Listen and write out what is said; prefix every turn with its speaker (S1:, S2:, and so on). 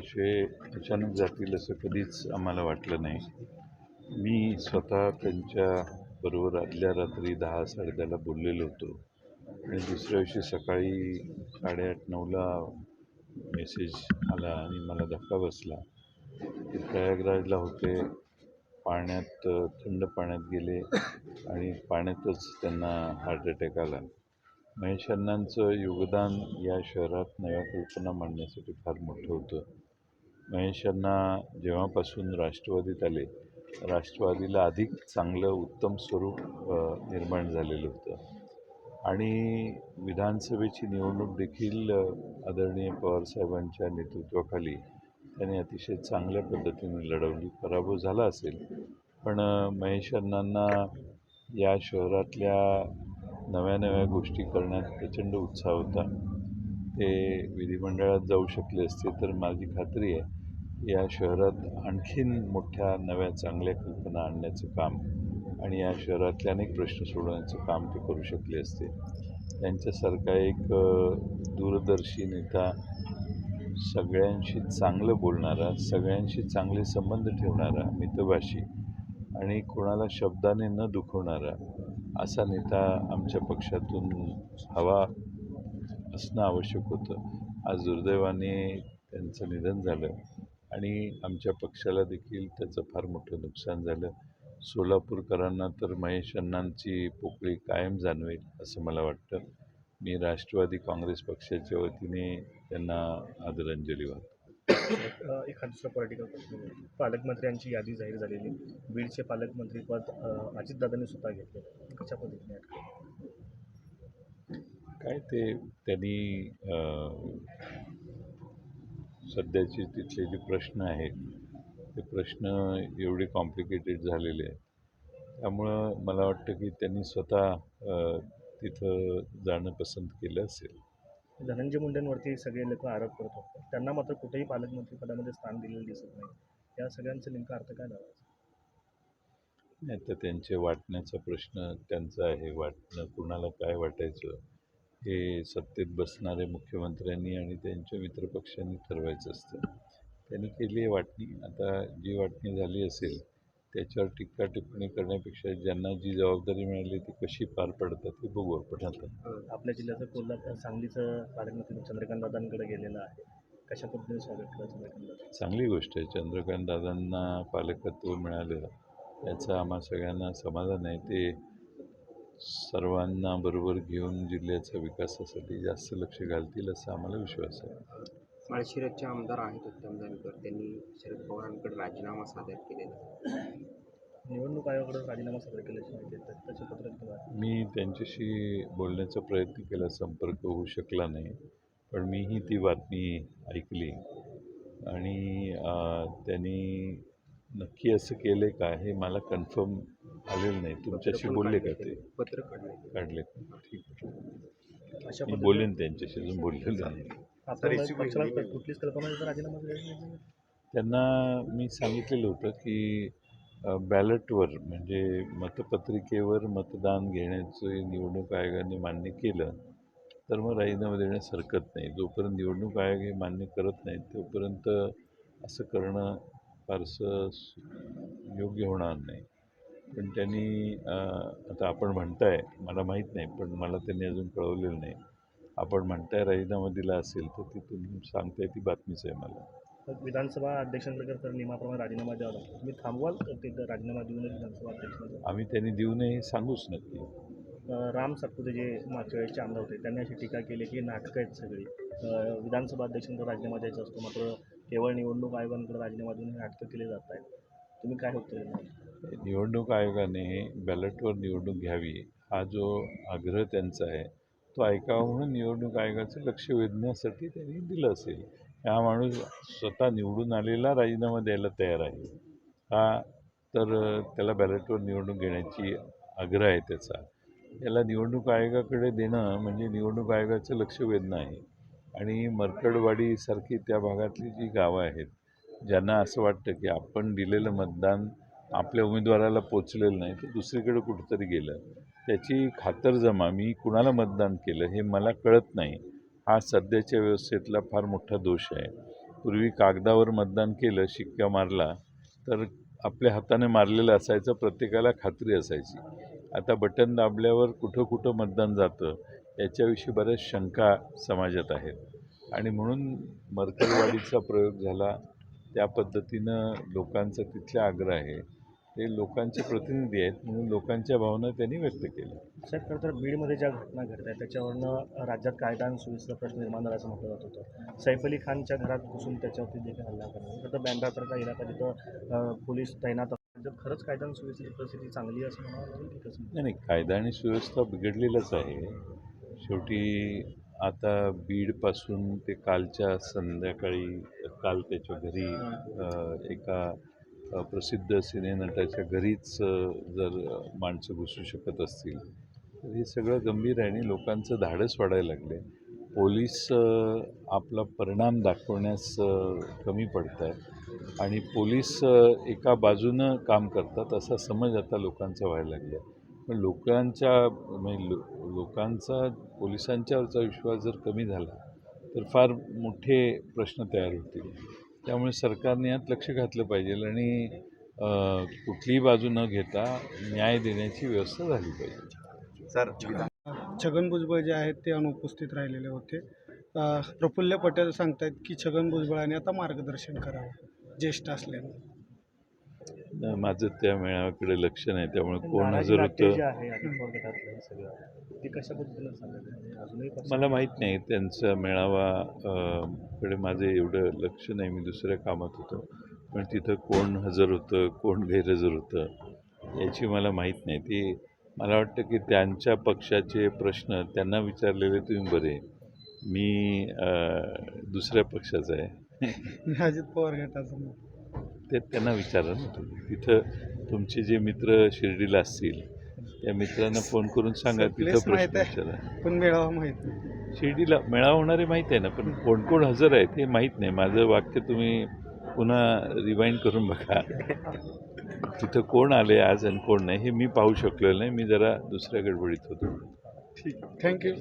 S1: असे अचानक जातील असं कधीच आम्हाला वाटलं नाही. मी स्वतः त्यांच्या बरोबर आदल्या रात्री दहा साडेदहाला बोललेलो होतो. आणि दुसऱ्या दिवशी सकाळी साडेआठ नऊला मेसेज आला आणि मला धक्का बसला. ते प्रयागराजला होते. पाण्यात थंड पाण्यात गेले आणि पाण्यातच त्यांना हार्ट अटॅक आला. महेश अण्णांचं योगदान या शहरात नव्या कल्पना मांडण्यासाठी फार मोठं होतं. महेश अण्णा जेव्हापासून राष्ट्रवादीत आले राष्ट्रवादीला अधिक चांगलं उत्तम स्वरूप निर्माण झालेलं होतं. आणि विधानसभेची निवडणूक देखील आदरणीय पवारसाहेबांच्या नेतृत्वाखाली त्यांनी अतिशय चांगल्या पद्धतीने लढवली. पराभव झाला असेल पण महेश अण्णांना या शहरातल्या नव्या नव्या गोष्टी करण्यात प्रचंड उत्साह होता. ते विधिमंडळात जाऊ शकले असते तर माझी खात्री आहे. या शहरात आणखीन मोठ्या नव्या चांगल्या कल्पना आणण्याचं काम आणि या शहरातले अनेक प्रश्न सोडवण्याचं काम ते करू शकले असते. त्यांच्यासारखा एक दूरदर्शी नेता सगळ्यांशी चांगलं बोलणारा सगळ्यांशी चांगले संबंध ठेवणारा मितभाषी आणि कोणाला शब्दाने न दुखवणारा असा नेता आमच्या पक्षातून हवा असणं आवश्यक होतं. आज दुर्दैवाने त्यांचं निधन झालं. आणि आमच्या पक्षाला देखील त्याचं फार मोठं नुकसान झालं. सोलापूरकरांना तर महेश अण्णांची पोकळी कायम जाणवेल असं मला वाटतं. मी राष्ट्रवादी काँग्रेस पक्षाच्या वतीने त्यांना आदरांजली वाहतो.
S2: एखाद दुसरा पॉलिटिकल प्रश्न पालकमंत्र्यांची यादी जाहीर झालेली. बीडचे पालकमंत्रीपद अजितदादांनी स्वतः घेतलं. कशा पद्धतीने?
S1: काय ते त्यांनी सध्याचे तिथले जे प्रश्न आहेत ते प्रश्न एवढे कॉम्प्लिकेटेड झालेले आहेत. त्यामुळं मला वाटतं की त्यांनी स्वतः तिथं जाणं पसंत केलं असेल.
S2: धनंजय मुंडेंवरती सगळे लोक आरोप करत होते. त्यांना मात्र कुठेही पालकमंत्री पदामध्ये स्थान दिलेलं दिसत नाही. या सगळ्यांचा नेमका अर्थ काय
S1: नाही तर त्यांचे वाटण्याचा प्रश्न त्यांचा आहे वाटणं कुणाला काय वाटायचं? हे सत्तेत बसणाऱ्या मुख्यमंत्र्यांनी आणि त्यांच्या मित्रपक्षांनी ठरवायचं असतं. त्यांनी केली आहे वाटणी. आता जी वाटणी झाली असेल त्याच्यावर टीका टिप्पणी करण्यापेक्षा ज्यांना जी जबाबदारी मिळाली ती कशी पार पडतात हे बघू आपण. आता
S2: आपल्या जिल्ह्याचं कोल्हापूर सांगलीचं पालकमंत्री चंद्रकांत दादांकडे गेलेलं आहे. कशा पद्धतीने स्वागत केलं चंद्रकांत
S1: चांगली गोष्ट आहे. चंद्रकांत दादांना पालकत्व मिळालं. याचं आम्हा सगळ्यांना समाधान आहे. ते सर्वांना बरोबर घेऊन जिल्ह्याच्या विकासासाठी जास्त लक्ष घालतील असा आम्हाला विश्वास आहे.
S3: माळशिरसचे आमदार आहेत उत्तम जानकर. त्यांनी शरद पवारांकडे राजीनामा सादर केलेला.
S2: निवडणूक आयोगाकडे राजीनामा सादर केल्याची माहिती आहे. तर त्याचे पत्र तुम्हाला?
S1: मी त्यांच्याशी बोलण्याचा प्रयत्न केला संपर्क होऊ शकला नाही. पण मीही ती बातमी ऐकली. आणि त्यांनी नक्की असं केलं का हे मला कन्फर्म आलेलं नाही. तुमच्याशी बोलले का ते?
S3: पत्र काढले.
S1: काढले. ठीक आहे.
S2: अशा
S1: मी
S2: पद्धतीने.
S1: बोलेन त्यांच्याशी अजून बोललेलं नाही. त्यांना मी सांगितलेलं होतं की बॅलेटवर म्हणजे मतपत्रिकेवर मतदान घेण्याचं निवडणूक आयोगाने मान्य केलं तर मग राजीनामा देण्यास हरकत नाही. जोपर्यंत निवडणूक आयोग हे मान्य करत नाही तोपर्यंत असं करणं फारसं योग्य होणार नाही. पण त्यांनी आता आपण म्हणताय मला माहीत नाही पण मला त्यांनी अजून कळवलेलं नाही. आपण म्हणताय राजीनामा दिला असेल तर ती तुम्ही सांगताय ती बातमीच आहे मला.
S2: विधानसभा अध्यक्षांकडे तर नियमाप्रमाणे राजीनामा द्यावा लागतो. तुम्ही थांबवाल ते राजीनामा देऊनच विधानसभा अध्यक्षांना
S1: आम्ही त्यांनी देऊ नये सांगूच नक्की.
S2: राम सातपुते जे मागच्या वेळेसचे आमदार होते त्यांनी अशी टीका केली की नाटकं आहेत सगळी. विधानसभा अध्यक्षांकडे राजीनामा द्यायचा असतो मात्र केवळ निवडणूक आयोगांकडे राजीनामा देऊन नाटकं केले जात आहेत. तुम्ही काय देणार?
S1: निवडणूक आयोगाने बॅलेटवर निवडणूक घ्यावी हा जो आग्रह त्यांचा आहे तो ऐकावा म्हणून निवडणूक आयोगाचं लक्ष वेधण्यासाठी त्यांनी दिलं असेल. हा माणूस स्वतः निवडून आलेला राजीनामा द्यायला तयार आहे. हा तर त्याला बॅलेटवर निवडणूक घेण्याची आग्रह आहे त्याचा. याला निवडणूक आयोगाकडे देणं म्हणजे निवडणूक आयोगाचं लक्ष वेधणं आहे. आणि मरकडवाडीसारखी त्या भागातली जी गावं आहेत ज्यांना असं वाटतं की आपण दिलेलं मतदान आपल्या उमेदवाराला पोचलेलं नाही तर दुसरीकडे कुठंतरी गेलं. त्याची खातरजमा मी कुणाला मतदान केलं हे मला कळत नाही. हा सध्याच्या व्यवस्थेतला फार मोठा दोष आहे. पूर्वी कागदावर मतदान केलं शिक्का मारला तर आपल्या हाताने मारलेलं असायचं प्रत्येकाला खात्री असायची. आता बटन दाबल्यावर कुठं कुठं मतदान जातं याच्याविषयी बऱ्याच शंका समाजात आहेत. आणि म्हणून मरकरवाडीचा प्रयोग झाला त्या पद्धतीनं लोकांचा तिथला आग्रह आहे. ते लोकांचे प्रतिनिधी आहेत म्हणून लोकांच्या भावना त्यांनी व्यक्त केल्या.
S2: साहेब खरं तर बीडमध्ये ज्या घटना घडत आहेत त्याच्यावरनं राज्यात कायदा आणि सुव्यवस्था प्रश्न निर्माण झाला असं म्हटलं जात होतं. सैफ अली खानच्या घरात घुसून त्याच्यावरती देखील हल्ला करणं खरं तर बँड्रासारखा इलाका तिथं पोलीस तैनात असतात राज्यात खरंच कायदा आणि सुव्यवस्थेची परिस्थिती चांगली असं म्हणावं
S1: नाही नाही कायदा आणि सुव्यवस्था बिघडलेलंच आहे. शेवटी आता बीडपासून ते कालच्या संध्याकाळी काल त्याच्या घरी एका प्रसिद्ध सिनेनटाच्या घरीच जर माणसं घुसू शकत असतील तर हे सगळं गंभीर आहे आणि लोकांचं धाडस वाढायला लागले. पोलीस आपला परिणाम दाखवण्यास कमी पडत आहे आणि पोलीस एका बाजूनं काम करतात असा समज आता लोकांचा व्हायला लागला आहे पण लोकांच्या म्हणजे लो लोकांचा पोलिसांच्यावरचा विश्वास जर कमी झाला तर फार मोठे प्रश्न तयार होतील. त्यामुळे सरकारने यात लक्ष घातलं पाहिजे आणि कुठलीही बाजू न घेता न्याय देण्याची व्यवस्था झाली पाहिजे.
S3: सर
S4: छगन भुजबळ जे आहेत ते अनुपस्थित राहिलेले होते. प्रफुल्ल पटेल सांगतायत की छगन भुजबळांनी आता मार्गदर्शन करावं ज्येष्ठ असल्यानं.
S1: माझं त्या मेळाव्याकडे लक्ष नाही त्यामुळे कोण हजर होतं?
S2: ते कशा पद्धतीनं चाललं आहे? अजूनही पक्ष-
S1: मला माहीत नाही. त्यांचा मेळावा कडे माझं एवढं लक्ष नाही. मी दुसऱ्या कामात होतो. पण तिथं कोण हजर होतं? कोण गैरहजर होतं? याची मला माहीत नाही. ती मला वाटतं की त्यांच्या पक्षाचे प्रश्न त्यांना विचारलेले तुम्ही बरे. मी दुसऱ्या पक्षाचा आहे.
S4: अजित पवार गटाचं.
S1: ते त्यांना विचारा ना तुम्ही. तिथं तुमचे जे मित्र शिर्डीला असतील त्या मित्रांना फोन करून सांगा तिथं प्रश्न. विचारा.
S4: पण मेळावा माहीत
S1: शिर्डीला मेळावा होणारे माहीत आहे ना पण कोण कोण हजर आहे ते माहीत नाही. माझं वाक्य तुम्ही पुन्हा रिवाइंड करून बघा. तिथं कोण आले आज आणि कोण नाही हे मी पाहू शकलेलं नाही. मी जरा दुसऱ्या गडबडीत होतो.
S4: ठीक. थँक्यू